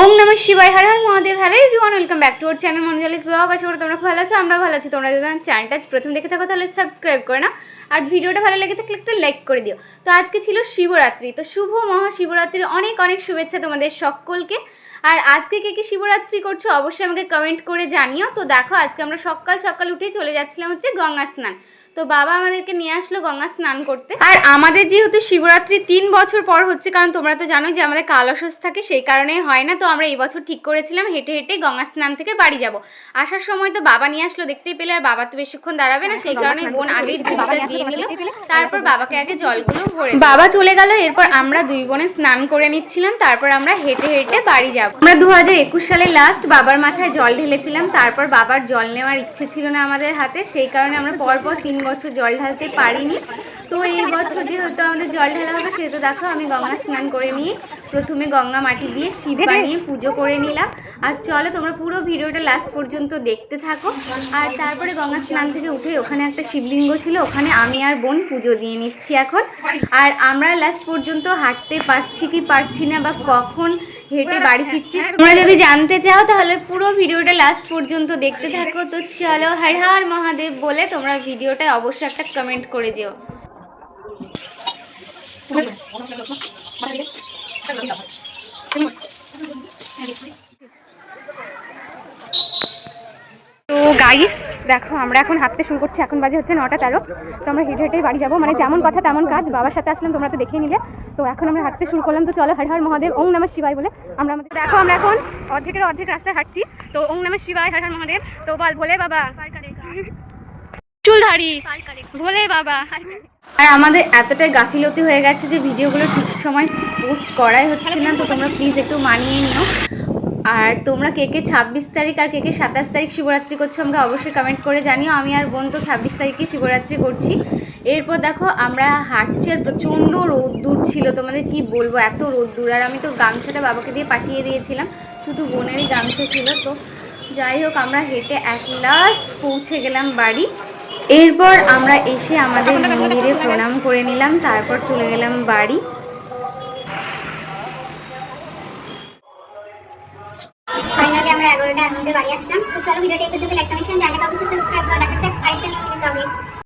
ওম নমঃ শিবাই Har Har Mahadev. Hello everyone welcome back to our channel মঞ্জালিস blog আশা করি তোমরা ভালো আছো আমরা ভালো আছি। তোমরা যদি চ্যানেলটা আজ প্রথম দেখে থাকো, তাহলে সাবস্ক্রাইব করে না আর ভিডিওটা ভালো লেগে থাকলে একটা লাইক করে দিও। তো আজকে ছিল শিবরাত্রি। তো শুভ মহাশিবরাত্রির অনেক অনেক শুভেচ্ছা তোমাদের সকলকে। আর আজকে কে কি শিবরাত্রি করছ অবশ্যই আমাকে কমেন্ট করে জানিও। তো দেখো, আজকে আমরা সকাল সকাল উঠেই চলে যাচ্ছিলাম হচ্ছে গঙ্গা স্নান। তো বাবা আমাদেরকে নিয়ে আসলো গঙ্গা স্নান করতে। আর আমাদের যেহেতু শিবরাত্রি তিন বছর পর হচ্ছে, কারণ তোমরা তো জানো যে আমাদের কালসস থাকে, সেই কারণে হয় না। তো আমরা এবছর ঠিক করেছিলাম হেঁটে হেঁটে গঙ্গা স্নান থেকে বাড়ি যাব। আসার সময় তো বাবা নিয়ে আসলো দেখতেই পেলে আর বাবা তো বেশিক্ষণ দাঁড়াবে না সেই কারণে বোন আগেই দুধটা দিয়ে নিল তারপর বাবাকে আগে জলগুলো ভরে বাবা চলে গেল এরপর আমরা দুই বোনে স্নান করে নিচ্ছিলাম তারপর আমরা হেঁটে হেঁটে বাড়ি যাব। আমরা দু হাজার একুশ সালে লাস্ট বাবার মাথায় জল ঢেলেছিলাম তারপর বাবার জল নেওয়ার ইচ্ছে ছিল না আমাদের হাতে সেই কারণে আমরা পরপর তিন বছর জল ঢালতে পারিনি। তো এই বছর যেহেতু আমাদের জল ঢালা হবে সেহেতু দেখো আমি গঙ্গা স্নান করে নিয়ে প্রথমে গঙ্গা মাটি দিয়ে শিব বানিয়ে পুজো করে নিলাম। আর চলো তোমরা পুরো ভিডিওটা লাস্ট পর্যন্ত দেখতে থাকো। আর তারপরে গঙ্গা স্নান থেকে উঠে ওখানে একটা শিবলিঙ্গ ছিল ওখানে আমি আর বোন পুজো দিয়ে নিচ্ছি এখন। আর আমরা লাস্ট পর্যন্ত হাঁটতে পারছি কি পারছি না বা কখন হেঁটে বাড়ি ফিরছি তোমরা যদি জানতে চাও তাহলে পুরো ভিডিওটা লাস্ট পর্যন্ত দেখতে থাকো। তো চলো হর হর মহাদেব বলে তোমরা ভিডিওটা অবশ্যই একটা কমেন্ট করে যেও। তো গাইস দেখো আমরা এখন হাঁটতে শুরু করছি। এখন বাজে হচ্ছে নটা তেরো। তো আমরা হেঁটে হেঁটে বাড়ি যাব। মানে যেমন কথা তেমন কাজ। বাবার সাথে আসলাম তোমরা তো দেখে নিলে। তো এখন আমরা হাঁটতে শুরু করলাম। তো চলো হর হর মহাদেব ওং নমঃ শিবাই বলে আমরা আমাদের দেখো আমরা এখন অর্ধেকের অর্ধেক রাস্তায় হাঁটছি। তো ওং নমঃ শিবাই হর হর মহাদেব। তো বল ভোলে বাবা। চুলধারি ভোলে বাবা। আর আমাদের এতটাই গাফিলতি হয়ে গেছে যে ভিডিওগুলো ঠিক সময় পোস্ট করাই হচ্ছে না, তো তোমরা প্লিজ একটু মানিয়ে নিও। আর তোমরা কে কে ছাব্বিশ তারিখ আর কে কে সাতাশ তারিখ শিবরাত্রি করছ আমাকে অবশ্যই কমেন্ট করে জানিও। আমি আর বোন তো ছাব্বিশ তারিখে শিবরাত্রি করছি। এরপর দেখো, আমরা হাঁটছি আর প্রচণ্ড রোদ্দুর ছিল। তোমাদের কি বলব, এত রোদ্দুর। আর আমি তো গামছাটা বাবাকে দিয়ে পাঠিয়ে দিয়েছিলাম, শুধু বোনেরই গামছা ছিল। তো যাই হোক, আমরা হেঁটে অ্যাট লাস্ট পৌঁছে গেলাম বাড়ি। এরপর আমরা এসে আমাদের মন্দিরে প্রণাম করে নিলাম তারপর চলে গেলাম বাড়ি। ফাইনালি আমরা এগারোটার মধ্যে বাড়ি আসলাম। তো চলো ভিডিওটি একটু যদি লাইক কমেন্ট অবশ্যই সাবস্ক্রাইব করে দেখা যাক আরেকটা নিউ ব্লগে